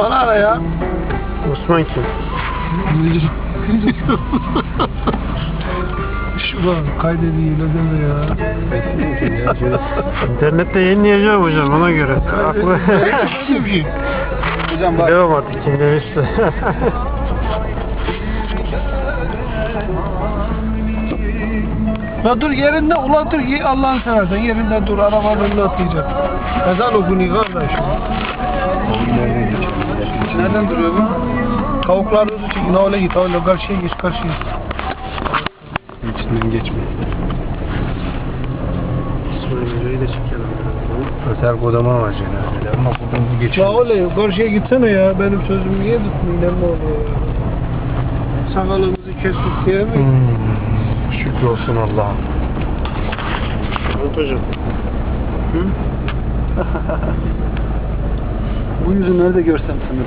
Osman ara ya. Osman kim? Şuran kaydediyor öyle deme ya. İnternette yayınlayacağım hocam ona göre. Aklı. Hocam bak. Devam artık kim demişse. La dur yerinde ula dur Allah'ını seversen yerinde dur arabanın önüne atlayacak. Ezan okunuyor kardeş. Nereden duruyor bu? Tavuklar hızlı çekin öyle git öyle karşıya geç karşıya. İçinden geçme. İsmail Hoca'yı da çekelim. Öter kodama var cenazede ama buradan bu Ya geçiyor. öyle karşıya gitsene ya benim sözümü niye tutmuyor ne oluyor ya? Sakalımızı kestik diye mi? Hmm, şükür olsun Allah'a. Mahmut hocam. Bu yüzü nerede görsem sanırım.